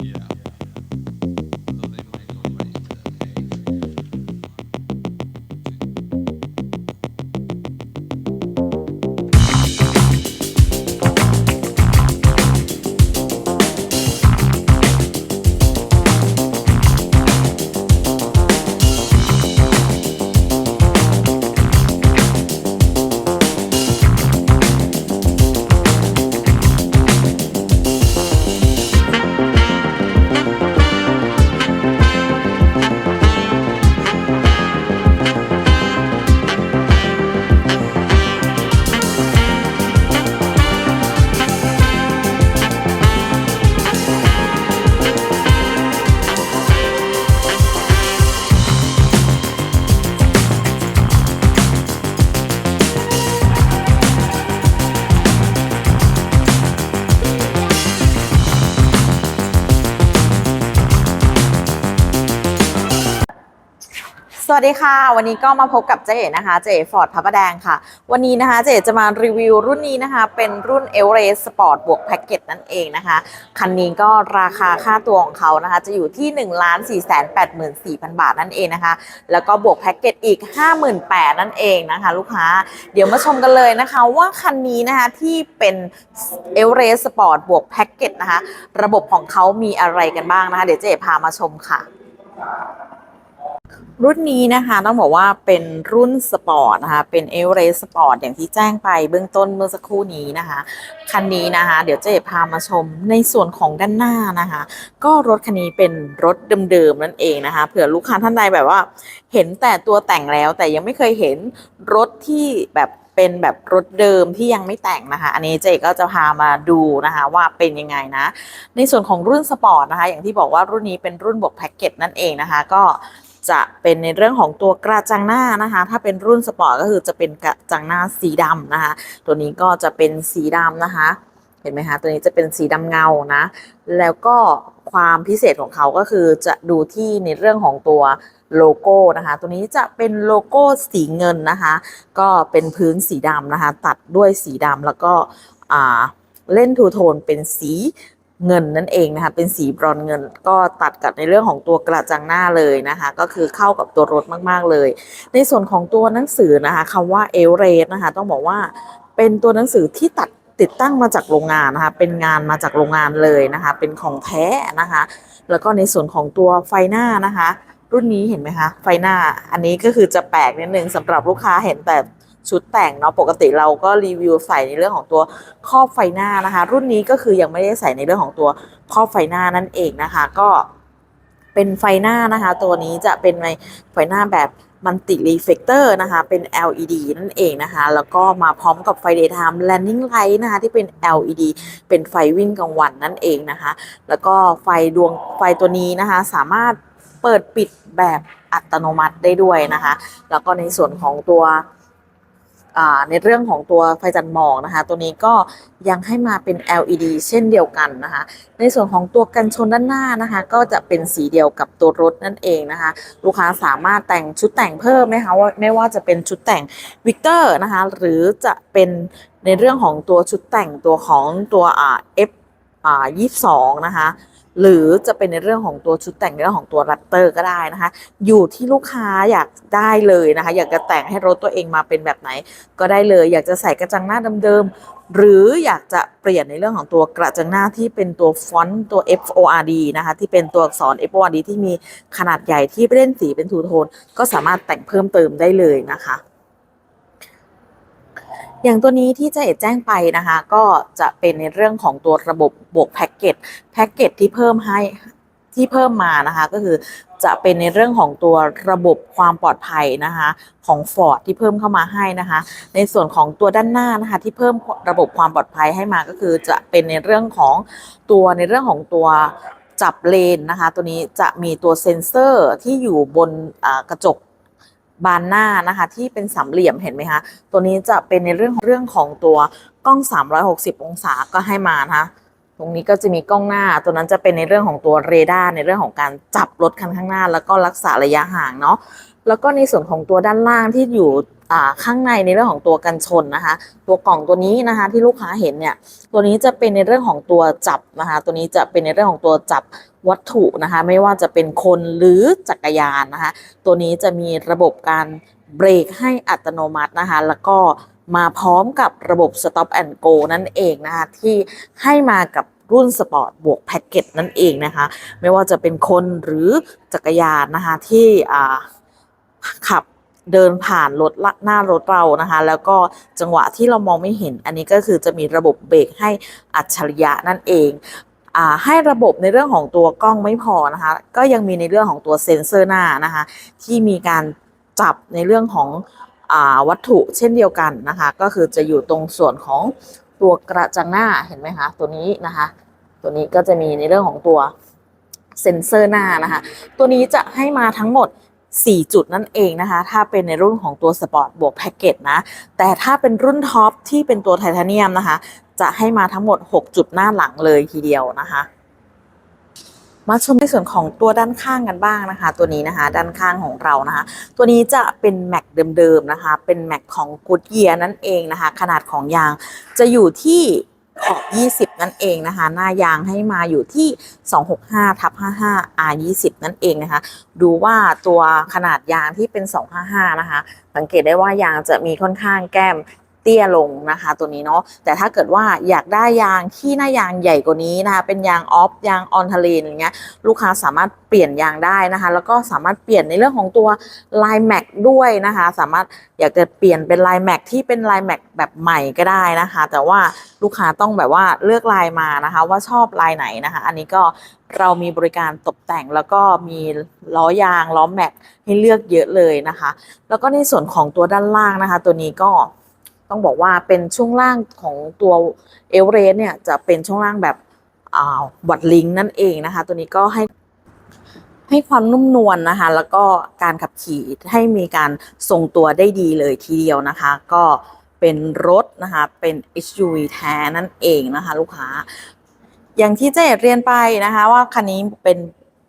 Yeah. สวัสดีค่ะ วันนี้ก็มาพบกับเจ๊นะคะ เจ๊ฟอร์ดพระประแดงค่ะ วันนี้นะคะเจ๊จะมารีวิวรุ่นนี้นะคะ เป็นรุ่น e v e r e s t Sport บวกแพ็กเกจนั่นเองนะคะ คันนี้ก็ราคาค่าตัวของเขานะคะ จะอยู่ที่1 4 8 4 0 0 0บาทนั่นเองนะคะ แล้วก็บวกแพ็กเกจอีก 58,000นั่นเองนะคะ ลูกค้าเดี๋ยวมาชมกันเลยนะคะว่าคันนี้นะคะที่เป็น e v e r e s t Sport บวกแพ็กเกจนะคะ ระบบของเขามีอะไรกันบ้างนะคะ เดี๋ยวเจ๊พามาชมค่ะ รุ่นนี้นะคะต้องบอกว่าเป็นรุ่นสปอร์ตนะคะเป็นเอเวอเรสต์สปอร์ตอย่างที่แจ้งไปเบื้องต้นเมื่อสักครู่นี้นะคะ คันนี้นะคะ เดี๋ยวเจะพามาชมในส่วนของด้านหน้านะคะ ก็รถคันนี้เป็นรถเดิมๆนั่นเองนะคะเผื่อลูกค้าท่านใดแบบว่า เห็นแต่ตัวแต่งแล้วแต่ยังไม่เคยเห็นรถที่แบบเป็นแบบรถเดิมที่ยังไม่แต่งนะคะ อันนี้เจก็จะพามาดูนะคะว่าเป็นยังไงนะ ในส่วนของรุ่นสปอร์ตนะคะ อย่างที่บอกว่ารุ่นนี้เป็นรุ่นบวกแพ็กเกจนั่นเองนะคะ ก็ จะเป็นในเรื่องของตัวกระจังหน้านะคะ ถ้าเป็นรุ่นสปอร์ตก็คือจะเป็นกระจังหน้าสีดำนะคะ ตัวนี้ก็จะเป็นสีดำนะคะ เห็นไหมคะ ตัวนี้จะเป็นสีดำเงานะ แล้วก็ความพิเศษของเขาก็คือจะดูที่ในเรื่องของตัวโลโก้นะคะ ตัวนี้จะเป็นโลโก้สีเงินนะคะ ก็เป็นพื้นสีดำนะคะ ตัดด้วยสีดำแล้วก็เล่นทูโทนเป็นสี เงินนั่นเองนะคะ เป็นสีบรอนเงิน ก็ตัดกับในเรื่องของตัวกระจังหน้าเลยนะคะ ก็คือเข้ากับตัวรถมากๆเลย ในส่วนของตัวหนังสือนะคะคำว่าเอเรสนะคะ ต้องบอกว่าเป็นตัวหนังสือที่ตัดติดตั้งมาจากโรงงานนะคะ เป็นงานมาจากโรงงานเลยนะคะ เป็นของแท้นะคะ แล้วก็ในส่วนของตัวไฟหน้านะคะ รุ่นนี้เห็นไหมคะ ไฟหน้า อันนี้ก็คือจะแปลกนิดนึงสำหรับลูกค้าเห็นแต่ ชุดแต่งเนาะปกติเราก็รีวิวใส่ในเรื่องของตัวครอบไฟหน้านะคะ รุ่นนี้ก็คือยังไม่ได้ใส่ในเรื่องของตัวครอบไฟหน้านั่นเองนะคะ ก็เป็นไฟหน้านะคะ ตัวนี้จะเป็นไฟหน้าแบบมันติรีเฟกเตอร์นะคะ เป็น LED นั่นเองนะคะ แล้วก็มาพร้อมกับไฟ daytime landing light นะคะ ที่เป็น LED เป็นไฟวิ่งกลางวันนั่นเองนะคะ แล้วก็ไฟดวงไฟตัวนี้นะคะ สามารถเปิดปิดแบบอัตโนมัติได้ด้วยนะคะ แล้วก็ในส่วนของตัว ในเรื่องของตัวไฟจันหมอกนะคะ ตัวนี้ก็ยังให้มาเป็น LED เช่นเดียวกันนะคะ ในส่วนของตัวกันชนด้านหน้านะคะ ก็จะเป็นสีเดียวกับตัวรถนั่นเองนะคะ ลูกค้าสามารถแต่งชุดแต่งเพิ่มนะคะว่าไม่ว่าจะเป็นชุดแต่งวิกเตอร์นะคะ หรือจะเป็นในเรื่องของตัวชุดแต่งตัวของตัวอ่า F อ่า22นะคะ หรือจะเป็นในเรื่องของตัวชุดแต่งในเรื่องของตัวแรปเตอร์ก็ได้นะคะ อยู่ที่ลูกค้าอยากได้เลยนะคะ อยากจะแต่งให้รถตัวเองมาเป็นแบบไหน ก็ได้เลย อยากจะใส่กระจังหน้าเดิมๆหรืออยากจะเปลี่ยนในเรื่องของตัวกระจังหน้าที่เป็นตัวฟอนต์ตัว FORD นะคะ ที่เป็นตัวอักษร FORD ที่มีขนาดใหญ่ที่เล่นสีเป็นทูโทนก็สามารถแต่งเพิ่มเติมได้เลยนะคะ อย่างตัวนี้ที่เจะเอแจ้งไปนะคะ ก็จะเป็นในเรื่องของตัวระบบบวกแพ็กเกจแพ็กเกจที่เพิ่มให้ที่เพิ่มมานะคะ ก็คือจะเป็นในเรื่องของตัวระบบความปลอดภัยนะคะของ Ford ที่เพิ่มเข้ามาให้นะคะ ในส่วนของตัวด้านหน้านะคะที่เพิ่มระบบความปลอดภัยให้มาก็คือจะเป็นในเรื่องของตัวในเรื่องของตัวจับเลนนะคะ ตัวนี้จะมีตัวเซ็นเซอร์ที่อยู่บนกระจก บานหน้านะคะ ที่เป็นสามเหลี่ยมเห็นไหมคะ ตัวนี้จะเป็นในเรื่องเรื่องของตัวกล้อง 360 องศาก็ให้มานะคะตรงนี้ก็จะมีกล้องหน้า ตัวนั้นจะเป็นในเรื่องของตัวเรดาร์ในเรื่องของการจับรถคันข้างหน้า แล้วก็รักษาระยะห่างเนาะแล้วก็ในส่วนของตัวด้านล่างที่อยู่ ข้างในในเรื่องของตัวกันชนนะคะ ตัวกล่องตัวนี้นะคะที่ลูกค้าเห็นเนี่ยตัวนี้จะเป็นในเรื่องของตัวจับนะคะ ตัวนี้จะเป็นในเรื่องของตัวจับวัตถุนะคะ ไม่ว่าจะเป็นคนหรือจักรยานนะคะ ตัวนี้จะมีระบบการเบรกให้อัตโนมัตินะคะ แล้วก็มาพร้อมกับระบบ stop and go นั่นเองนะคะ ที่ให้มากับรุ่นสปอร์ตบวกแพ็กเกจนั่นเองนะคะ ไม่ว่าจะเป็นคนหรือจักรยานนะคะที่ขับ เดินผ่านรถละหน้ารถเรานะคะ แล้วก็จังหวะที่เรามองไม่เห็น อันนี้ก็คือจะมีระบบเบรกให้อัจฉริยะนั่นเองให้ระบบในเรื่องของตัวกล้องไม่พอนะคะ ก็ยังมีในเรื่องของตัวเซ็นเซอร์หน้านะคะ ที่มีการจับในเรื่องของอวัตถุเช่นเดียวกันนะคะ ก็คือจะอยู่ตรงส่วนของตัวกระจังหน้าเห็นไหมคะตัวนี้นะคะ ตัวนี้ก็จะมีในเรื่องของตัวเซ็นเซอร์หน้านะคะ ตัวนี้จะให้มาทั้งหมด 4 จุดนั่นเองนะคะ ถ้าเป็นในรุ่นของตัวสปอร์ตบวกแพ็กเกจนะ แต่ถ้าเป็นรุ่นท็อปที่เป็นตัวไทเทเนียมนะคะ จะให้มาทั้งหมด 6 จุดหน้าหลังเลยทีเดียวนะคะมาชมในส่วนของตัวด้านข้างกันบ้างนะคะ ตัวนี้นะคะ ด้านข้างของเรานะคะ ตัวนี้จะเป็นแม็กเดิมๆนะคะ เป็นแม็กของกูดเยียนั่นเองนะคะ ขนาดของยางจะอยู่ที่ ขอบ 20 นั่นเองนะคะ หน้ายางให้มาอยู่ที่ 265ทับ55 R 20นั่นเองนะคะ ดูว่าตัวขนาดยางที่เป็น 255 นะคะ สังเกตได้ว่ายางจะมีค่อนข้างแก้ม ตี้ยลงนะคะ ตัวนี้เนาะแต่ถ้าเกิดว่าอยากได้ยางที่หน้ายางใหญ่กว่านี้นะคะเป็นยางออฟยางออนทะเลนอย่างเงี้ยลูกค้าสามารถเปลี่ยนยางได้นะคะ แล้วก็สามารถเปลี่ยนในเรื่องของตัวลายแม็กด้วยนะคะ สามารถอยากจะเปลี่ยนเป็นลายแม็กที่เป็นลายแม็กแบบใหม่ก็ได้นะคะ แต่ว่าลูกค้าต้องแบบว่าเลือกลายมานะคะ ว่าชอบลายไหนนะคะ อันนี้ก็เรามีบริการตกแต่งแล้วก็มีล้อยางล้อแม็กให้เลือกเยอะเลยนะคะ แล้วก็ในส่วนของตัวด้านล่างนะคะ ตัวนี้ก็ ต้องบอกว่าเป็นช่วงล่างของตัวเอเวอเรสต์เนี่ยจะเป็นช่วงล่างแบบวัดลิงนั่นเองนะคะ ตัวนี้ก็ให้ให้ความนุ่มนวลนะคะ แล้วก็การขับขี่ให้มีการทรงตัวได้ดีเลยทีเดียวนะคะ ก็เป็นรถนะคะ เป็น SUV แท้นั่นเองนะคะ ลูกค้า อย่างที่เจ๊เรียนไปนะคะ ว่าคันนี้เป็น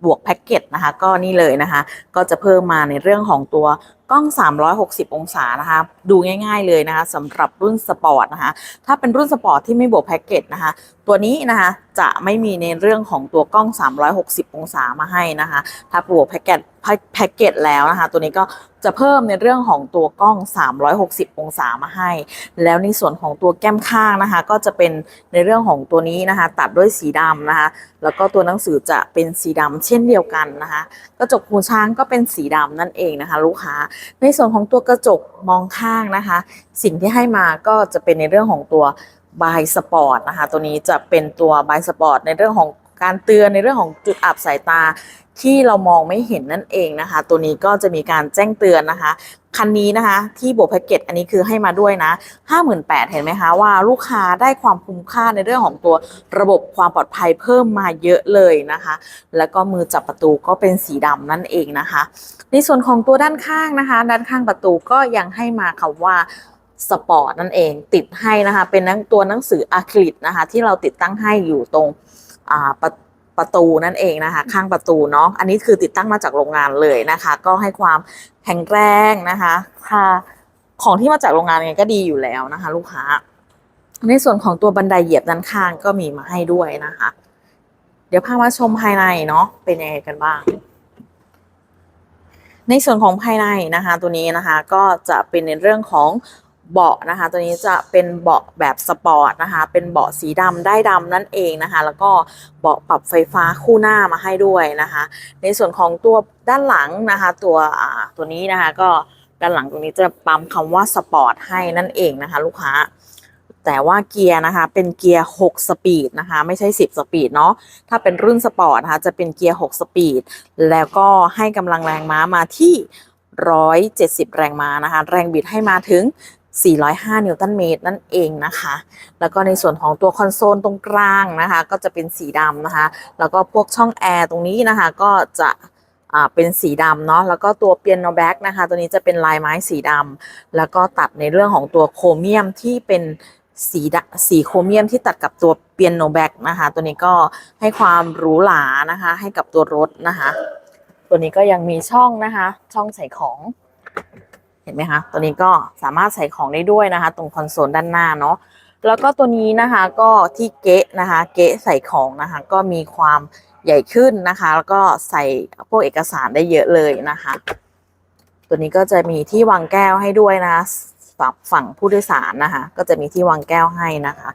บวกแพ็กเกจนะคะก็นี่เลยนะคะ ก็จะเพิ่มมาในเรื่องของตัวกล้อง 360 องศานะคะ ดูง่ายๆเลยนะคะสำหรับรุ่นสปอร์ตนะคะ ถ้าเป็นรุ่นสปอร์ตที่ไม่บวกแพ็กเกจนะคะ ตัวนี้นะคะจะไม่มีในเรื่องของตัวกล้อง 360 องศามาให้นะคะ ถ้าบวกแพ็กเกจ แพ็กเกจแล้วนะคะ ตัวนี้ก็จะเพิ่มในเรื่องของตัวกล้อง 360 องศามาให้ แล้วในส่วนของตัวแก้มข้างนะคะ ก็จะเป็นในเรื่องของตัวนี้นะคะ ตัดด้วยสีดำนะคะ แล้วก็ตัวหนังสือจะเป็นสีดำเช่นเดียวกันนะคะกระจกหูช้างก็เป็นสีดำนั่นเองนะคะ ลูกค้า ในส่วนของตัวกระจกมองข้างนะคะ สิ่งที่ให้มาก็จะเป็นในเรื่องของตัวบายสปอร์ตนะคะ ตัวนี้จะเป็นตัวบายสปอร์ตในเรื่องของ การเตือนในเรื่องของจุดอับสายตาที่เรามองไม่เห็นนั่นเองนะคะ ตัวนี้ก็จะมีการแจ้งเตือนนะคะ คันนี้นะคะ ที่บวกแพ็กเกจอันนี้คือให้มาด้วยนะ 58,000เห็นไหมคะว่าลูกค้าได้ความคุ้มค่าในเรื่องของตัวระบบความปลอดภัยเพิ่มมาเยอะเลยนะคะ แล้วก็มือจับประตูก็เป็นสีดำนั่นเองนะคะ ในส่วนของตัวด้านข้างนะคะ ด้านข้างประตูก็ยังให้มาคำว่าสปอร์ตนั่นเองติดให้นะคะ เป็นหนังตัวหนังสืออะคริลิกนะคะ ที่เราติดตั้งให้อยู่ตรง ประประตูนั่นเองนะคะข้างประตูเนาะอันนี้คือติดตั้งมาจากโรงงานเลยนะคะ ก็ให้ความแข็งแรงนะคะค่ะของที่มาจากโรงงานไงก็ดีอยู่แล้วนะคะ ลูกค้า ในส่วนของตัวบันไดเหยียบด้านข้างก็มีมาให้ด้วยนะคะ เดี๋ยวพามาชมภายในเนาะเป็นยังไงกันบ้าง ในส่วนของภายในนะคะ ตัวนี้นะคะก็จะเป็นในเรื่องของ เบาะนะคะ ตัวนี้จะเป็นเบาะแบบสปอร์ตนะคะ เป็นเบาะสีดำได้ดำนั่นเองนะคะ แล้วก็เบาะปรับไฟฟ้าคู่หน้ามาให้ด้วยนะคะ ในส่วนของตัวด้านหลังนะคะ ตัวอ่าตัวนี้นะคะก็ด้านหลังตรงนี้จะปั๊มคำว่าสปอร์ตให้นั่นเองนะคะ ลูกค้า แต่ว่าเกียร์นะคะเป็นเกียร์ 6 สปีดนะคะ ไม่ใช่ 10 สปีดเนาะถ้าเป็นรุ่นสปอร์ตนะคะจะเป็นเกียร์ 6 สปีด แล้วก็ให้กำลังแรงม้ามาที่ 170 แรงม้านะคะ แรงบิดให้มาถึง 405 นิวตันเมตรนั่นเองนะคะ แล้วก็ในส่วนของตัวคอนโซลตรงกลางนะคะ ก็จะเป็นสีดำนะคะ แล้วก็พวกช่องแอร์ตรงนี้นะคะ ก็จะเป็นสีดำเนาะ แล้วก็ตัวเปียโนแบ็กนะคะ ตัวนี้จะเป็นลายไม้สีดำ แล้วก็ตัดในเรื่องของตัวโครเมียมที่เป็นสีสีโครเมียมที่ตัดกับตัวเปียโนแบ็กนะคะ ตัวนี้ก็ให้ความหรูหรานะคะ ให้กับตัวรถนะคะ ตัวนี้ก็ยังมีช่องนะคะ ช่องใส่ของ ห็นไหมคะตัวนี้ก็สามารถใส่ของได้ด้วยนะคะ ตรงคอนโซลด้านหน้าเนาะแล้วก็ตัวนี้นะคะก็ที่เกะนะคะ เกะใส่ของนะคะ ก็มีความใหญ่ขึ้นนะคะ แล้วก็ใส่พวกเอกสารได้เยอะเลยนะคะ ตัวนี้ก็จะมีที่วางแก้วให้ด้วยนะคะฝั่งฝั่งผู้โดยสารนะคะ ก็จะมีที่วางแก้วให้นะคะ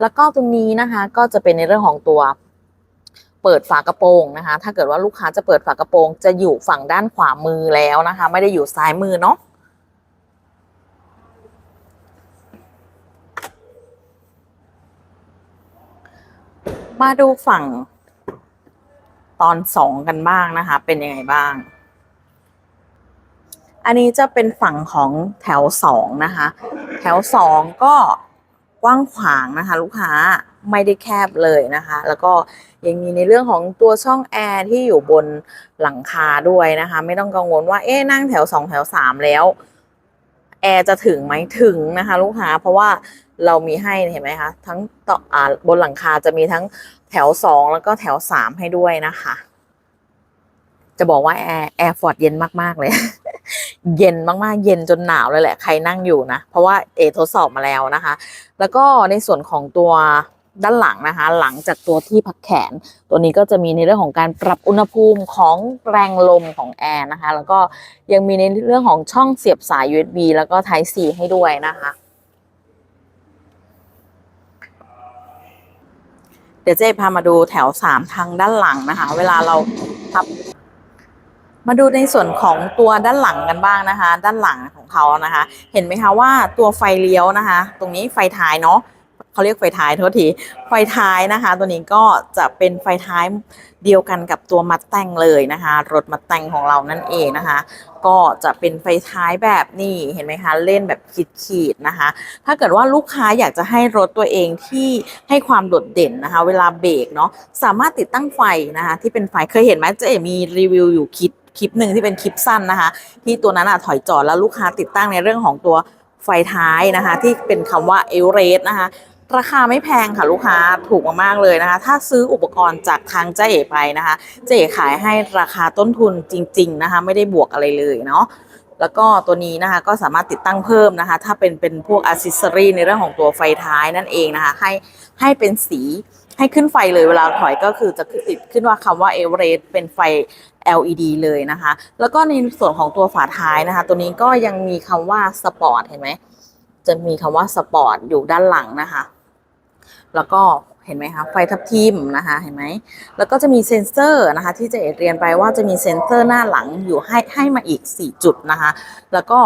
แล้วก็ตรงนี้นะคะก็จะเป็นในเรื่องของตัวเปิดฝากระโปรงนะคะ ถ้าเกิดว่าลูกค้าจะเปิดฝากระโปรง จะอยู่ฝั่งด้านขวามือแล้วนะคะ ไม่ได้อยู่ซ้ายมือเนาะ มาดูฝั่ง ตอนสองกันบ้างนะคะ เป็นยังไงบ้าง อันนี้จะเป็นฝั่งของแถวสองนะคะ แถวสองก็กว้างขวางนะคะ ลูกค้าไม่ได้แคบเลยนะคะ แล้วก็ยังมีในเรื่องของตัวช่องแอร์ที่อยู่บนหลังคาด้วยนะคะ ไม่ต้องกังวลว่าเอ๊ะนั่งแถวสองแถวสามแล้วแอร์จะถึงไหมถึงนะคะ ลูกค้าเพราะว่า เรามีให้เห็นไหมคะทั้งต่ออ่าบนหลังคาจะมีทั้งแถวสองแล้วก็แถวสามให้ด้วยนะคะ จะบอกว่าแอร์แอร์ฟอร์ดเย็นมากๆเลย เย็นมากๆ เย็นจนหนาวเลยแหละใครนั่งอยู่นะ เพราะว่าเอทดสอบมาแล้วนะคะ แล้วก็ในส่วนของตัวด้านหลังนะคะ หลังจากตัวที่พักแขน ตัวนี้ก็จะมีในเรื่องของการปรับอุณหภูมิของแรงลมของแอร์นะคะ แล้วก็ยังมีในเรื่องของช่องเสียบสาย USB แล้วก็ Type C ให้ด้วยนะคะ ดี๋ยวเจ๊พามาดูแถวสามทางด้านหลังนะคะ เวลาเราพับ มาดูในส่วนของตัวด้านหลังกันบ้างนะคะ ด้านหลังของเขานะคะ เห็นไหมคะว่าตัวไฟเลี้ยวนะคะ ตรงนี้ไฟท้ายเนาะ เขาเรียกไฟท้ายโทษทีไฟท้ายนะคะ ตัวนี้ก็จะเป็นไฟท้ายเดียวกันกับตัวมัดแต่งเลยนะคะ รถมัดแต่งของเรานั่นเองนะคะ ก็จะเป็นไฟท้ายแบบนี้เห็นไหมคะ เล่นแบบขีดๆนะคะ ถ้าเกิดว่าลูกค้าอยากจะให้รถตัวเองที่ให้ความโดดเด่นนะคะ เวลาเบรกเนาะสามารถติดตั้งไฟนะคะ ที่เป็นไฟเคยเห็นไหมเจ๊มีรีวิวอยู่คลิปคลิปหนึ่งที่เป็นคลิปสั้นนะคะ ที่ตัวนั้นอะถอยจอดแล้วลูกค้าติดตั้งในเรื่องของตัวไฟท้ายนะคะ ที่เป็นคำว่าเอเรสนะคะ ราคาไม่แพงค่ะลูกค้าถูกมากๆเลยนะคะ ถ้าซื้ออุปกรณ์จากทางเจ๊เอ๋ไปนะคะ เจ๊ขายให้ราคาต้นทุนจริง ๆนะคะ ไม่ได้บวกอะไรเลยเนาะแล้วก็ตัวนี้นะคะก็สามารถติดตั้งเพิ่มนะคะ ถ้าเป็นเป็นพวกอ c เซอรี่ในเรื่องของตัวไฟท้ายนั่นเองนะคะ ให้ให้เป็นสีให้ขึ้นไฟเลยเวลาถอยก็คือจะติดขึ้นว่าคำว่าเอเวอเรสเป็นไฟ LED เลยนะคะ แล้วก็ในส่วนของตัวฝาท้ายนะคะ ตัวนี้ก็ยังมีคำว่าสปอร์ตเห็นไหมจะมีคำว่าสปอร์ตอยู่ด้านหลังนะคะ แล้วก็เห็นไหมคะไฟทับทิมนะคะเห็นไหมแล้วก็จะมีเซ็นเซอร์นะคะ ที่จะเรียนไปว่าจะมีเซ็นเซอร์หน้าหลังอยู่ให้ให้มาอีก 4 จุดนะคะ แล้วก็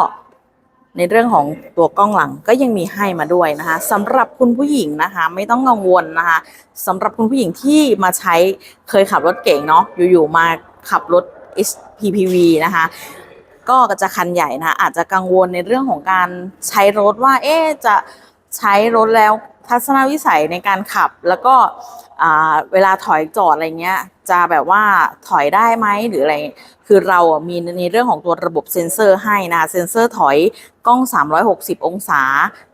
ในเรื่องของตัวกล้องหลังก็ยังมีให้มาด้วยนะคะสำหรับคุณผู้หญิงนะคะ ไม่ต้องกังวลนะคะสำหรับคุณผู้หญิงที่มาใช้เคยขับรถเก่งเนาะอยู่ๆมาขับรถ HPPV นะคะก็จะคันใหญ่นะะอาจจะกังวลในเรื่องของการใช้รถว่า เอ๊จะใช้รถแล้ว ทัศนวิสัยในการขับแล้วก็เวลาถอยจอดอะไรเงี้ย จะแบบว่าถอยได้ไหมหรืออะไร คือเราอะมีในเรื่องของตัวระบบเซ็นเซอร์ให้นะคะเซ็นเซอร์ถอยกล้อง 360 องศา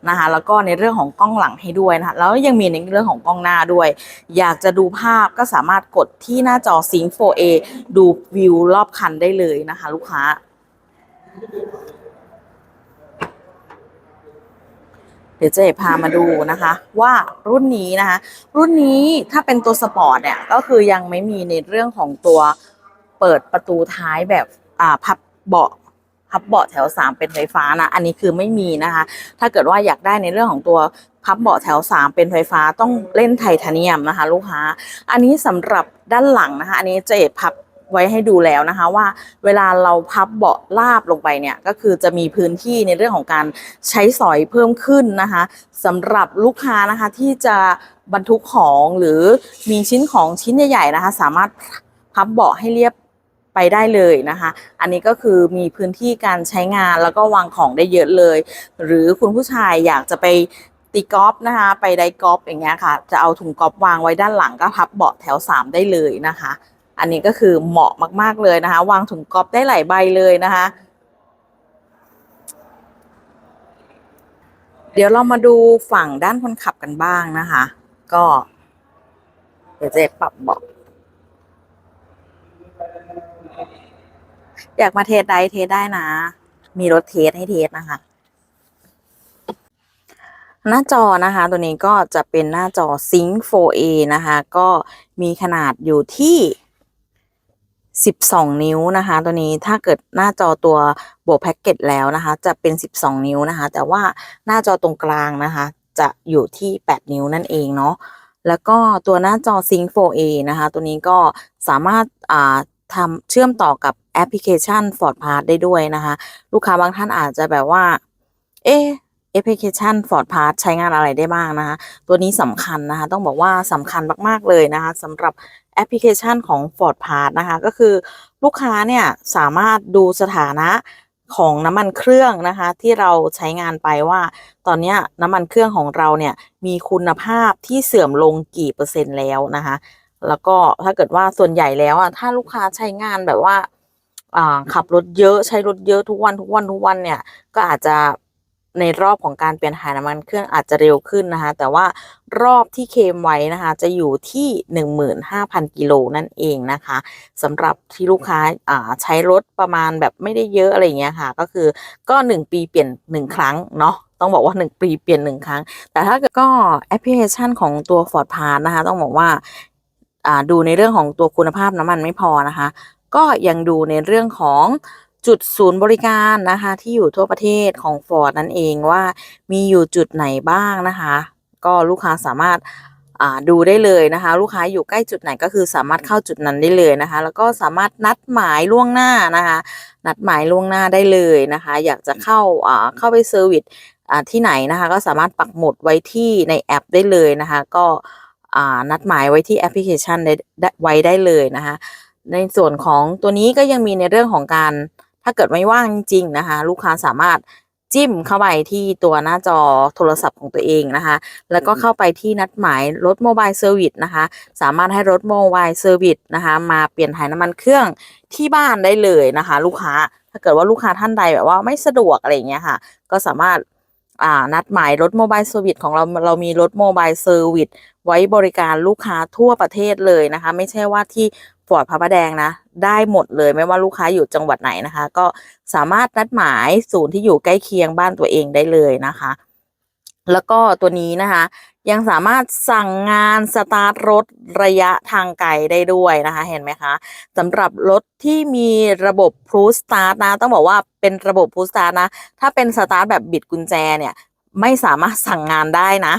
นะคะแล้วก็ในเรื่องของกล้องหลังให้ด้วยนะคะแล้วยังมีในเรื่องของกล้องหน้าด้วย อยากจะดูภาพก็สามารถกดที่หน้าจอ Sync 4A ดูวิวรอบคันได้เลยนะคะ ลูกค้า เดี๋ยวเจะพามาดูนะคะ ว่ารุ่นนี้นะคะ รุ่นนี้ถ้าเป็นตัวสปอร์ตเนี่ยก็คือยังไม่มีในเรื่องของตัวเปิดประตูท้ายแบบอ่าพับเบาะพับเบาะแถว 3 เป็นไฟฟ้านะอันนี้คือไม่มีนะคะ ถ้าเกิดว่าอยากได้ในเรื่องของตัวพับเบาะแถว 3 เป็นไฟฟ้าต้องเล่นไทเทเนียมนะคะ ลูกค้า อันนี้สำหรับด้านหลังนะคะ อันนี้เจะพับ ไว้ให้ดูแล้วนะคะว่าเวลาเราพับเบาะลาบลงไปเนี่ยก็คือจะมีพื้นที่ในเรื่องของการใช้สอยเพิ่มขึ้นนะคะสำหรับลูกค้านะคะที่จะบรรทุกของหรือมีชิ้นของชิ้นใหญ่ๆนะคะ สามารถพับเบาะให้เรียบไปได้เลยนะคะ อันนี้ก็คือมีพื้นที่การใช้งานแล้วก็วางของได้เยอะเลย หรือคุณผู้ชายอยากจะไปตีกอล์ฟนะคะ ไปไดกอล์ฟอย่างเงี้ยค่ะ จะเอาถุงกอล์ฟวางไว้ด้านหลังก็พับเบาะแถว 3 ได้เลยนะคะ อันนี้ก็คือเหมาะมาก ๆ เลยนะคะ วางถุงกอล์ฟได้หลายใบเลยนะคะ เดี๋ยวเรามาดูฝั่งด้านคนขับกันบ้างนะคะ ก็ เดี๋ยวเจะปรับเบาะอยากมาเทสได้เทสได้นะ มีรถเทสให้เทสนะคะหน้าจอนะคะตัวนี้ก็จะเป็นหน้าจอ Sync 4A นะคะ ก็มีขนาดอยู่ที่ 12 นิ้วนะคะ ตัวนี้ถ้าเกิดหน้าจอตัวบวกแพ็กเกจแล้วนะคะ จะเป็น 12 นิ้วนะคะ แต่ว่าหน้าจอตรงกลางนะคะ จะอยู่ที่ 8 นิ้วนั่นเองเนาะแล้วก็ตัวหน้าจอ Sync 4A นะคะ ตัวนี้ก็สามารถอ่าทำเชื่อมต่อกับแอปพลิเคชัน Ford Pass ได้ด้วยนะคะ ลูกค้าบางท่านอาจจะแบบว่า เอ๊แอปพลิเคชัน Ford Pass ใช้งานอะไรได้บ้างนะคะ ตัวนี้สำคัญนะคะ ต้องบอกว่าสำคัญมาก ๆ เลยนะคะสำหรับ แอปพลิเคชันของ Ford Pass นะคะ ก็คือลูกค้าเนี่ยสามารถดูสถานะของน้ำมันเครื่องนะคะ ที่เราใช้งานไปว่า ตอนนี้น้ำมันเครื่องของเราเนี่ยมีคุณภาพที่เสื่อมลงกี่เปอร์เซ็นต์แล้วนะคะ แล้วก็ถ้าเกิดว่าส่วนใหญ่แล้วอะถ้าลูกค้าใช้งานแบบว่าขับรถเยอะใช้รถเยอะทุกวันทุกวันทุกวันเนี่ยก็อาจจะ ในรอบของการเปลี่ยนถ่ายน้ำมันเครื่องอาจจะเร็วขึ้นนะคะ แต่ว่ารอบที่เคมไว้นะคะ จะอยู่ที่ 15,000 กิโลนั่นเองนะคะสำหรับที่ลูกค้าใช้รถประมาณแบบไม่ได้เยอะอะไรเงี้ยค่ะ ก็คือก็ 1 ปีเปลี่ยน 1 ครั้งเนาะต้องบอกว่า 1 ปีเปลี่ยน 1 ครั้ง แต่ถ้าเกิดก็แอปพลิเคชันของตัว Ford p a s นะคะ ต้องบอกว่าอ่าดูในเรื่องของตัวคุณภาพน้ำมันไม่พอนะคะ ก็ยังดูในเรื่องของ จุดศูนย์บริการนะคะ ที่อยู่ทั่วประเทศของ Ford นั่นเองว่ามีอยู่จุดไหนบ้างนะคะ ก็ลูกค้าสามารถดูได้เลยนะคะ ลูกค้าอยู่ใกล้จุดไหนก็คือสามารถเข้าจุดนั้นได้เลยนะคะ แล้วก็สามารถนัดหมายล่วงหน้านะคะ นัดหมายล่วงหน้าได้เลยนะคะ อยากจะเข้าเข้าไปเซอร์วิสที่ไหนนะคะ ก็สามารถปักหมุดไว้ที่ในแอปได้เลยนะคะ ก็นัดหมายไว้ที่แอปพลิเคชันไดได้ไว้ได้เลยนะคะ ในส่วนของตัวนี้ก็ยังมีในเรื่องของการ ถ้าเกิดไม่ว่างจริงนะคะ ลูกค้าสามารถจิ้มเข้าไปที่ตัวหน้าจอโทรศัพท์ของตัวเองนะคะ แล้วก็เข้าไปที่นัดหมายรถโมบายเซอร์วิสนะคะ สามารถให้รถโมบายเซอร์วิสนะคะ มาเปลี่ยนถ่ายน้ำมันเครื่องที่บ้านได้เลยนะคะ ลูกค้า ถ้าเกิดว่าลูกค้าท่านใดแบบว่าไม่สะดวกอะไรอย่างเงี้ยค่ะ ก็สามารถ อ่านัดหมายรถโมบายเซอร์วิสของเราเรามีรถโมบายเซอร์วิสไว้บริการลูกค้าทั่วประเทศเลยนะคะ ไม่ใช่ว่าที่ฟอร์ดพระประแดงนะ ได้หมดเลยไม่ว่าลูกค้าอยู่จังหวัดไหนนะคะ ก็สามารถนัดหมายศูนย์ที่อยู่ใกล้เคียงบ้านตัวเองได้เลยนะคะ แล้วก็ตัวนี้นะคะ ยังสามารถสั่งงานสตาร์ทรถระยะทางไกลได้ด้วยนะคะ เห็นไหมคะสำหรับรถที่มีระบบ Push Start นะ ต้องบอกว่าเป็นระบบ Push Start นะ ถ้าเป็นสตาร์ทแบบบิดกุญแจเนี่ย ไม่สามารถสั่งงานได้นะ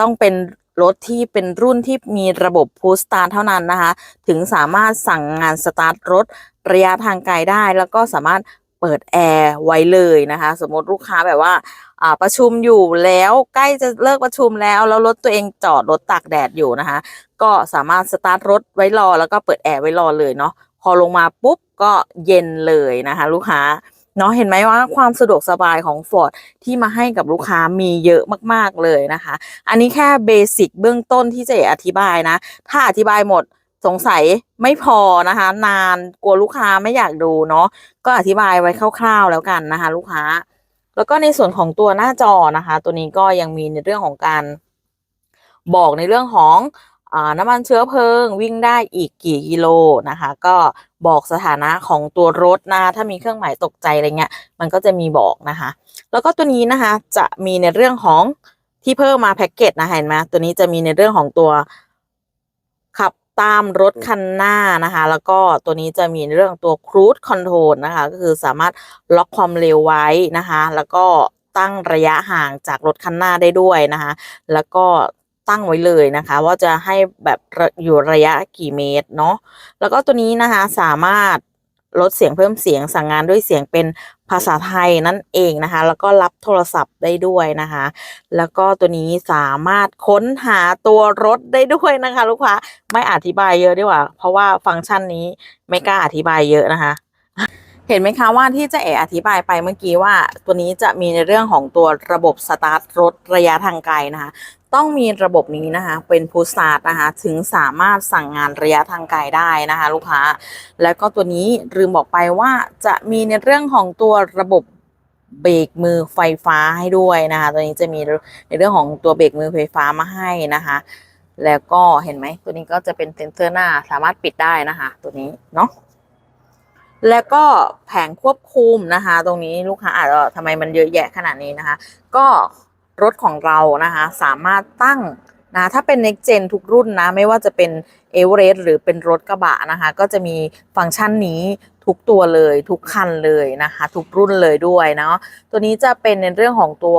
ต้องเป็นรถที่เป็นรุ่นที่มีระบบ Push Start เท่านั้นนะคะ ถึงสามารถสั่งงานสตาร์ทรถระยะทางไกลได้ แล้วก็สามารถ เปิดแอร์ไว้เลยนะคะ สมมติลูกค้าแบบว่าประชุมอยู่แล้วใกล้จะเลิกประชุมแล้ว แล้วรถตัวเองจอดรถตากแดดอยู่นะคะ ก็สามารถสตาร์ทรถไว้รอแล้วก็เปิดแอร์ไว้รอเลยเนาะพอลงมาปุ๊บก็เย็นเลยนะคะ ลูกค้าเนาะเห็นไหมว่าความสะดวกสบายของ Ford ที่มาให้กับลูกค้ามีเยอะมาก ๆ เลยนะคะ อันนี้แค่เบสิกเบื้องต้นที่เจะอธิบายนะ ถ้าอธิบายหมด สงสัยไม่พอนะคะ นานกลัวลูกค้าไม่อยากดูเนาะก็อธิบายไว้คร่าวๆแล้วกันนะคะ ลูกค้า แล้วก็ในส่วนของตัวหน้าจอนะคะ ตัวนี้ก็ยังมีในเรื่องของการ บอกในเรื่องของอน้ำมันเชื้อเพลิงวิ่งได้อีกกี่กิโลนะคะ ก็บอกสถานะของตัวรถนะถ้ามีเครื่องหมายตกใจอะไรเงี้ย มันก็จะมีบอกนะคะ แล้วก็ตัวนี้นะคะจะมีในเรื่องของที่เพิ่มมาแพ็กเกจนะเห็นไหมตัวนี้จะมีในเรื่องของตัวขับ ตามรถคันหน้านะคะ แล้วก็ตัวนี้จะมีเรื่องตัว cruise control นะคะ ก็คือสามารถล็อกความเร็วไว้นะคะ แล้วก็ตั้งระยะห่างจากรถคันหน้าได้ด้วยนะคะ แล้วก็ตั้งไว้เลยนะคะ ว่าจะให้แบบอยู่ระยะกี่เมตรเนาะแล้วก็ตัวนี้นะคะสามารถ ลดเสียงเพิ่มเสียงสั่งงานด้วยเสียงเป็นภาษาไทยนั่นเองนะคะ แล้วก็รับโทรศัพท์ได้ด้วยนะคะ แล้วก็ตัวนี้สามารถค้นหาตัวรถได้ด้วยนะคะ ลูกค้าไม่อธิบายเยอะดีกว่า เพราะว่าฟังก์ชันนี้ไม่กล้าอธิบายเยอะนะคะ เห็นไหมคะว่าที่เจะเออธิบายไปเมื่อกี้ว่า ตัวนี้จะมีในเรื่องของตัวระบบสตาร์ทรถระยะทางไกลนะคะ ต้องมีระบบนี้นะคะ เป็นพูสาร์ทนะคะ ถึงสามารถสั่งงานระยะทางไกลได้นะคะ ลูกค้า แล้วก็ตัวนี้ลืมบอกไปว่าจะมีในเรื่องของตัวระบบเบรกมือไฟฟ้าให้ด้วยนะคะ ตัวนี้จะมีในเรื่องของตัวเบรกมือไฟฟ้ามาให้นะคะ แล้วก็เห็นไหมตัวนี้ก็จะเป็นเซนเซอร์หน้าสามารถปิดได้นะคะ ตัวนี้เนาะแล้วก็แผงควบคุมนะคะ ตรงนี้ลูกค้าอาจจะทำไมมันเยอะแยะขนาดนี้นะคะ ก็ รถของเรานะคะสามารถตั้งนะถ้าเป็น next gen ทุกรุ่นนะ ไม่ว่าจะเป็นเอเวอเรสต์หรือเป็นรถกระบะนะคะ ก็จะมีฟังก์ชันนี้ทุกตัวเลยทุกคันเลยนะคะ ทุกรุ่นเลยด้วยเนาะตัวนี้จะเป็นในเรื่องของตัว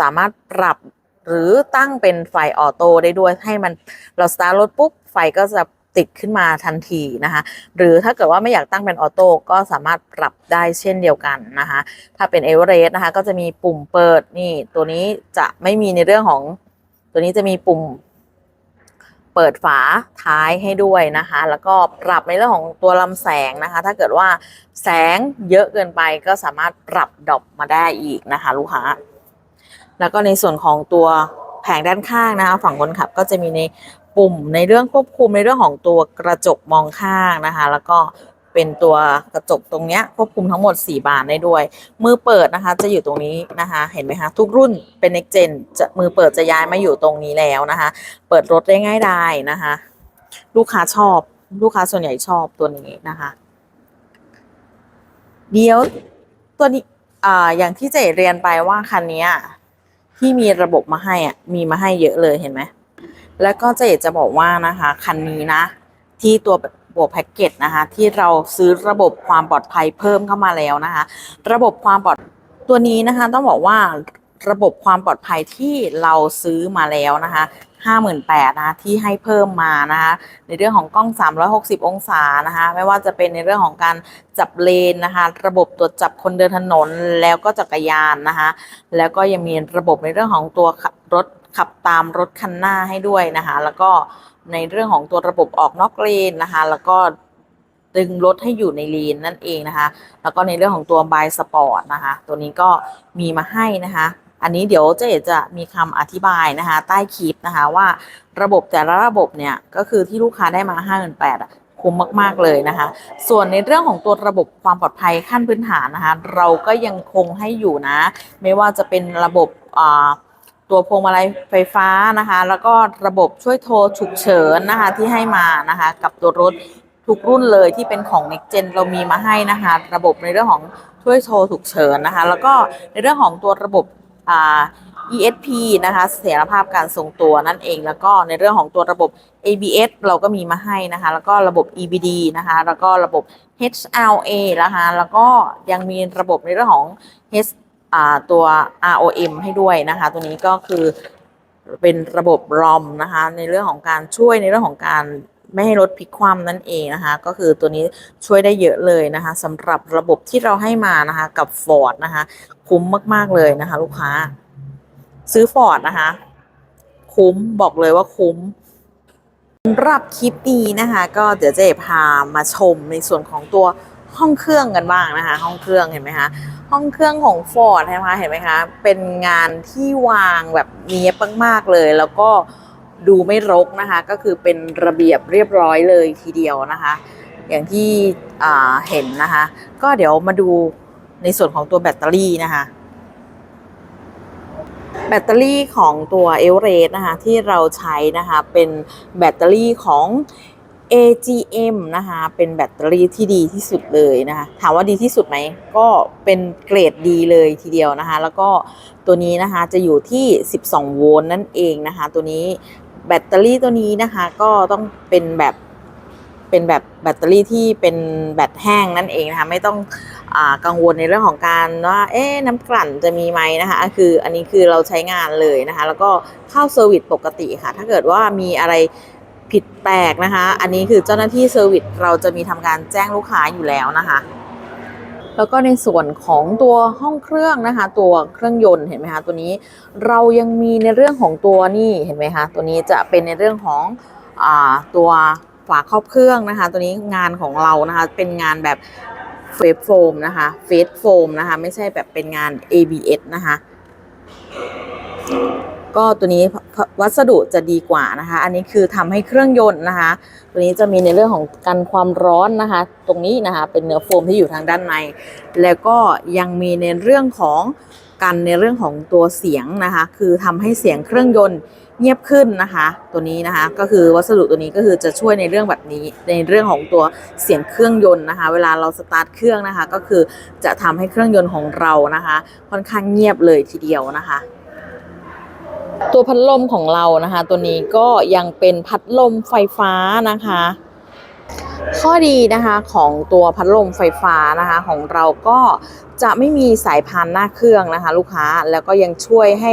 สามารถปรับหรือตั้งเป็นไฟออโต้ได้ด้วยให้มันเราสตาร์ทรถปุ๊บ ไฟก็จะ ติดขึ้นมาทันทีนะคะ หรือถ้าเกิดว่าไม่อยากตั้งเป็นออโต้ก็สามารถปรับได้เช่นเดียวกันนะคะ ถ้าเป็นเอเวอเรสต์นะคะก็จะมีปุ่มเปิดนี่ตัวนี้จะไม่มีในเรื่องของตัวนี้จะมีปุ่มเปิดฝาท้ายให้ด้วยนะคะ แล้วก็ปรับในเรื่องของตัวลำแสงนะคะ ถ้าเกิดว่าแสงเยอะเกินไปก็สามารถปรับดอปมาได้อีกนะคะ ลูกค้า แล้วก็ในส่วนของตัวแผงด้านข้างนะคะ ฝั่งคนขับก็จะมีใน ปุ่มในเรื่องควบคุมในเรื่องของตัวกระจกมองข้างนะคะ แล้วก็เป็นตัวกระจกตรงเนี้ยควบคุมทั้งหมด 4 บานได้ด้วย มือเปิดนะคะจะอยู่ตรงนี้นะคะ เห็นไหมคะ ทุกรุ่นเป็น next gen จะมือเปิดจะย้ายมาอยู่ตรงนี้แล้วนะคะ เปิดรถได้ง่ายได้นะคะ ลูกค้าชอบ ลูกค้าส่วนใหญ่ชอบตัวนี้นะคะ เดี๋ยวตัวนี้อ่าอย่างที่เจเรียนไปว่าคันนี้ที่มีระบบมาให้อะมีมาให้เยอะเลยเห็นไหม แล้วก็เจจะบอกว่านะคะคันนี้นะ ที่ตัวบวกแพ็กเกจนะคะ ที่เราซื้อระบบความปลอดภัยเพิ่มเข้ามาแล้วนะคะ ระบบความปลอดตัวนี้นะคะ ต้องบอกว่าระบบความปลอดภัยที่เราซื้อมาแล้วนะคะ58,000นะคะที่ให้เพิ่มมานะคะในเรื่องของกล้อง 360 องศานะคะไม่ว่าจะเป็นในเรื่องของการจับเลนนะคะ ระบบตรวจจับคนเดินถนนแล้วก็จักรยานนะคะ แล้วก็ยังมีระบบในเรื่องของตัวรถ ขับตามรถคันหน้าให้ด้วยนะคะ แล้วก็ในเรื่องของตัวระบบออกนอกเลนนะคะ แล้วก็ดึงรถให้อยู่ในเลนนั่นเองนะคะ แล้วก็ในเรื่องของตัวบายสปอร์ตนะคะ ตัวนี้ก็มีมาให้นะคะ อันนี้เดี๋ยวเจ๊จะมีคำอธิบายนะคะ ใต้คลิปนะคะว่าระบบแต่ละระบบเนี่ยก็คือที่ลูกค้าได้มา5 8 0 0 0อะคุ้มมาก ๆ เลยนะคะ ส่วนในเรื่องของตัวระบบความปลอดภัยขั้นพื้นฐานนะคะ เราก็ยังคงให้อยู่นะ ไม่ว่าจะเป็นระบบ ตัวพวงมาลัยไฟฟ้านะคะ แล้วก็ระบบช่วยโทรฉุกเฉินนะคะที่ให้มานะคะ กับตัวรถทุกรุ่นเลยที่เป็นของ Next Gen เรามีมาให้นะคะ ระบบในเรื่องของช่วยโทรฉุกเฉินนะคะ แล้วก็ในเรื่องของตัวระบบอ่า ESP นะคะเสถียรภาพการทรงตัวนั่นเอง แล้วก็ในเรื่องของตัวระบบ ABS เราก็มีมาให้นะคะ แล้วก็ระบบ EBD นะคะ แล้วก็ระบบ HLA นะคะ แล้วก็ยังมีระบบในเรื่องของ H ตัว ROM ให้ด้วยนะคะ ตัวนี้ก็คือเป็นระบบ ROM นะคะ ในเรื่องของการช่วยในเรื่องของการไม่ให้รถพลิกคว่ำนั่นเองนะคะ ก็คือตัวนี้ช่วยได้เยอะเลยนะคะสำหรับระบบที่เราให้มานะคะ กับ Ford นะคะ คุ้มมาก ๆ เลยนะคะ ลูกค้า ซื้อ Ford นะคะ คุ้มบอกเลยว่าคุ้มสำหรับคลิปนี้นะคะ ก็เดี๋ยวจะพามาชมในส่วนของตัวห้องเครื่องกันบ้างนะคะ ห้องเครื่องเห็นไหมคะ ห้องเครื่องของ Ford ใช่ไหมคะเห็นไหมคะ เป็นงานที่วางแบบเนี้ยบมากๆเลย แล้วก็ดูไม่รกนะคะ ก็คือเป็นระเบียบเรียบร้อยเลยทีเดียวนะคะ อย่างที่เห็นนะคะ ก็เดี๋ยวมาดูในส่วนของตัวแบตเตอรี่นะคะแบตเตอรี่ของตัวเอเวอเรสนะคะที่เราใช้นะคะเป็นแบตเตอรี่ของ AGM นะคะเป็นแบตเตอรี่ที่ดีที่สุดเลยนะคะถามว่าดีที่สุดไหมก็เป็นเกรดดีเลยทีเดียวนะคะ แล้วก็ตัวนี้นะคะจะอยู่ที่ 12 โวลต์นั่นเองนะคะ ตัวนี้แบตเตอรี่ตัวนี้นะคะก็ต้องเป็นแบบเป็นแบบแบตเตอรี่ที่เป็นแบตแห้งนั่นเองนะคะ ไม่ต้องอกังวลในเรื่องของการว่าเอ๊น้ำกลั่นจะมีไหมนะคะ คืออันนี้คือเราใช้งานเลยนะคะ แล้วก็เข้าเซอร์วิสปกติค่ะ ถ้าเกิดว่ามีอะไร ผิดแปลกนะคะ อันนี้คือเจ้าหน้าที่เซอร์วิสเราจะมีทำการแจ้งลูกค้าอยู่แล้วนะคะ แล้วก็ในส่วนของตัวห้องเครื่องนะคะ ตัวเครื่องยนต์เห็นไหมคะตัวนี้เรายังมีในเรื่องของตัวนี่เห็นไหมคะตัวนี้จะเป็นในเรื่องของอตัวฝาครอบเครื่องนะคะ ตัวนี้งานของเรานะคะเป็นงานแบบเฟสโฟมนะคะเฟสโฟมนะคะ ไม่ใช่แบบเป็นงาน ABS นะคะ ก็ตัวนี้วัสดุจะดีกว่านะคะ อันนี้คือทำให้เครื่องยนต์นะคะ ตัวนี้จะมีในเรื่องของกันความร้อนนะคะ ตรงนี้นะคะเป็นเนื้อโฟมที่อยู่ทางด้านใน แล้วก็ยังมีในเรื่องของกันในเรื่องของตัวเสียงนะคะ คือทำให้เสียงเครื่องยนต์เงียบขึ้นนะคะ ตัวนี้นะคะก็คือวัสดุตัวนี้ก็คือจะช่วยในเรื่องแบบนี้ ในเรื่องของตัวเสียงเครื่องยนต์นะคะ เวลาเราสตาร์ทเครื่องนะคะ ก็คือจะทำให้เครื่องยนต์ของเรานะคะ ค่อนข้างเงียบเลยทีเดียวนะคะ ตัวพัดลมของเรานะคะ ตัวนี้ก็ยังเป็นพัดลมไฟฟ้านะคะ ข้อดีนะคะของตัวพัดลมไฟฟ้านะคะของเราก็จะไม่มีสายพานหน้าเครื่องนะคะ ลูกค้าแล้วก็ยังช่วยให้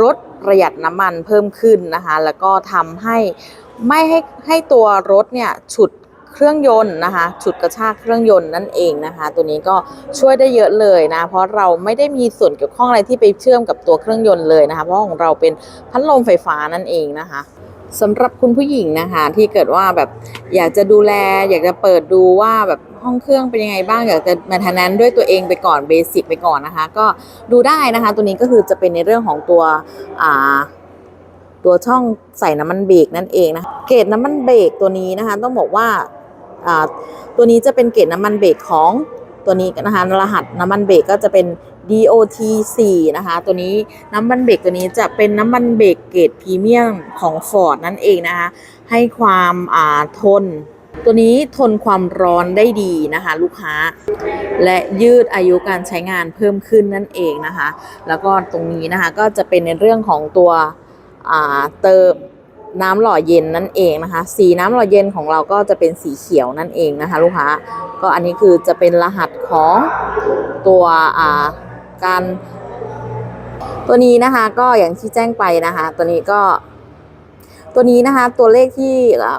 รถประหยัดน้ำมันเพิ่มขึ้นนะคะ แล้วก็ทำให้ไม่ให้ให้ตัวรถเนี่ยฉุด เครื่องยนต์นะคะฉุดกระชากเครื่องยนต์นั่นเองนะคะ ตัวนี้ก็ช่วยได้เยอะเลยนะ เพราะเราไม่ได้มีส่วนเกี่ยวข้องอะไรที่ไปเชื่อมกับตัวเครื่องยนต์เลยนะคะ เพราะของเราเป็นพัดลมไฟฟ้านั่นเองนะคะสำหรับคุณผู้หญิงนะคะที่เกิดว่าแบบอยากจะดูแล อยากจะเปิดดูว่าแบบห้องเครื่องเป็นยังไงบ้างอยากจะมาทนนั้นด้วยตัวเองไปก่อนเบสิกไปก่อนนะคะ ก็ดูได้นะคะ ตัวนี้ก็คือจะเป็นในเรื่องของตัวอ่าตัวช่องใส่น้ำมันเบรกนั่นเองนะเกรดน้ำมันเบรกตัวนี้นะคะ ต้องบอกว่า ตัวนี้จะเป็นเกรดน้ำมันเบรกของตัวนี้นะคะรหัสน้ำมันเบรกก็จะเป็น DOT 4 นะคะ ตัวนี้น้ำมันเบรกตัวนี้จะเป็นน้ำมันเบรกเกรดพรีเมียมของ Ford นั่นเองนะคะ ให้ความอ่าทน ตัวนี้ทนความร้อนได้ดีนะคะ ลูกค้า และยืดอายุการใช้งานเพิ่มขึ้นนั่นเองนะคะ แล้วก็ตรงนี้นะคะก็จะเป็นในเรื่องของตัวเติม น้ำหล่อเย็นนั่นเองนะคะ สีน้ำหล่อเย็นของเราก็จะเป็นสีเขียวนั่นเองนะคะลูกค้าก็อันนี้คือจะเป็นรหัสของตัวอ่าการ ตัวนี้นะคะก็อย่างที่แจ้งไปนะคะ ตัวนี้ก็ ตัวนี้นะคะตัวเลขที่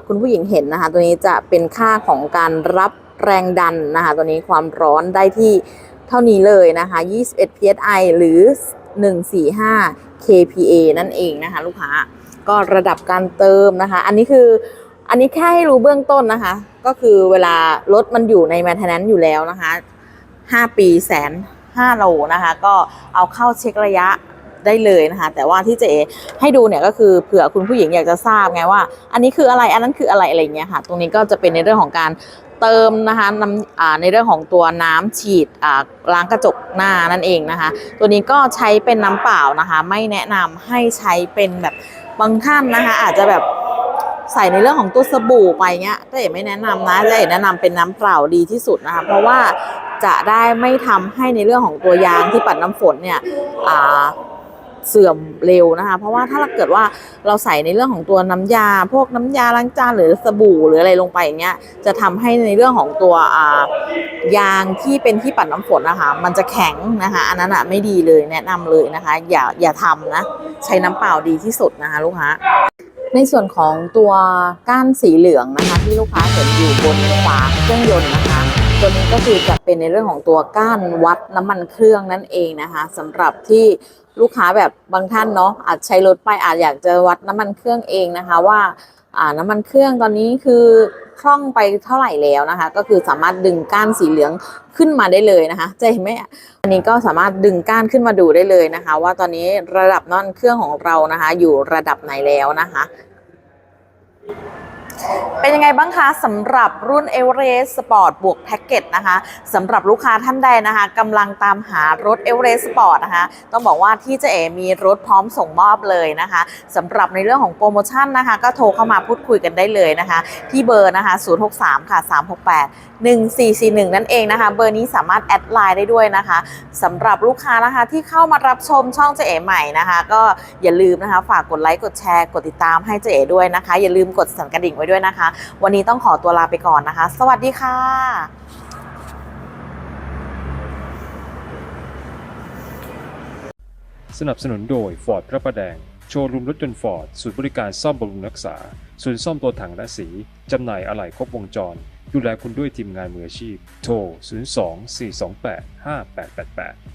คุณผู้หญิงเห็นนะคะ ตัวนี้จะเป็นค่าของการรับแรงดันนะคะ ตัวนี้ความร้อนได้ที่เท่านี้เลยนะคะ 21 psi หรือ 145 kPa นั่นเองนะคะ ลูกค้า ก็ระดับการเติมนะคะ อันนี้คืออันนี้แค่ให้รู้เบื้องต้นนะคะ ก็คือเวลารถมันอยู่ใน maintenance อยู่แล้วนะคะ5ปีแสน5โลนะคะ ก็เอาเข้าเช็คระยะได้เลยนะคะ แต่ว่าที่เจให้ดูเนี่ยก็คือเผื่อคุณผู้หญิงอยากจะทราบไงว่า อันนี้คืออะไรอันนั้นคืออะไรอะไรเงี้ยค่ะ ตรงนี้ก็จะเป็นในเรื่องของการเติมนะคะน้ำในเรื่องของตัวน้ำฉีดล้างกระจกหน้านั่นเองนะคะ ตัวนี้ก็ใช้เป็นน้ำเปล่านะคะ ไม่แนะนำให้ใช้เป็นแบบ บางท่านนะคะ อาจจะแบบใส่ในเรื่องของตัวสบู่ไปเงี้ยเจ๊ไม่แนะนำนะเจ๊แนะนำเป็นน้ำเปล่าดีที่สุดนะคะ เพราะว่าจะได้ไม่ทำให้ในเรื่องของตัวยางที่ปัดน้ำฝนเนี่ยอ่า เสื่อมเร็วนะคะ เพราะว่าถ้าเราเกิดว่าเราใส่ในเรื่องของตัวน้ำยา พวกน้ำยาล้างจานหรือสบู่หรืออะไรลงไปอย่างเงี้ยจะทำให้ในเรื่องของตัวยางที่เป็นที่ปัดน้ำฝนนะคะมันจะแข็งนะคะ อันนั้นอะไม่ดีเลยแนะนำเลยนะคะ อย่าอย่าทำนะใช้น้ำเปล่าดีที่สุดนะคะลูกค้าในส่วนของตัวก้านสีเหลืองนะคะ ที่ลูกค้าเห็นอยู่บนฝาเครื่องยนต์นะคะตัวนี้ก็คือจะเป็นในเรื่องของตัวก้านวัดน้ำมันเครื่องนั่นเองนะคะสำหรับที่ ลูกค้าแบบบางท่านเนาะอาจใช้รถไปอาจอยากจะวัดน้ำมันเครื่องเองนะคะว่าอ่าน้ำมันเครื่องตอนนี้คือคล่องไปเท่าไหร่แล้วนะคะ ก็คือสามารถดึงก้านสีเหลืองขึ้นมาได้เลยนะคะจะเห็นไหมอันนี้ก็สามารถดึงก้านขึ้นมาดูได้เลยนะคะ ว่าตอนนี้ระดับน้ำมันเครื่องของเรานะคะ อยู่ระดับไหนแล้วนะคะ เป็นยังไงบ้างคะสำหรับรุ่น e v e r e s t Sport บวกแพ็กเกจนะคะสำหรับลูกค้าท่านใดนะคะกำลังตามหารถ e v e r e s t Sport นะคะต้องบอกว่าที่เจะเอมีรถพร้อมส่งมอบเลยนะคะสำหรับในเรื่องของโปรโมชั่นนะคะก็โทรเข้ามาพูดคุยกันได้เลยนะคะ ที่เบอร์นะคะ 063 ค่ะ 368 1441 นั่นเองนะคะ เบอร์นี้สามารถแอดไลน์ได้ด้วยนะคะสำหรับลูกค้านะคะที่เข้ามารับชมช่องเจเอ๋ใหม่นะคะ ก็อย่าลืมนะคะ ฝากกดไลค์กดแชร์กดติดตามให้เจเอ๋ด้วยนะคะ อย่าลืมกดสั่นกระดิ่งไว้ด้วยนะคะวันนี้ต้องขอตัวลาไปก่อนนะคะ สวัสดีค่ะสนับสนุนโดย Ford พระประแดง โชว์รูมรถยนต์ฟอร์ดศูนย์บริการซ่อมบำรุงรักษา ศูนย์ซ่อมตัวถังและสี จำหน่ายอะไหล่ครบวงจร ดูแลคุณด้วยทีมงานมืออาชีพ โทร 02 428 5888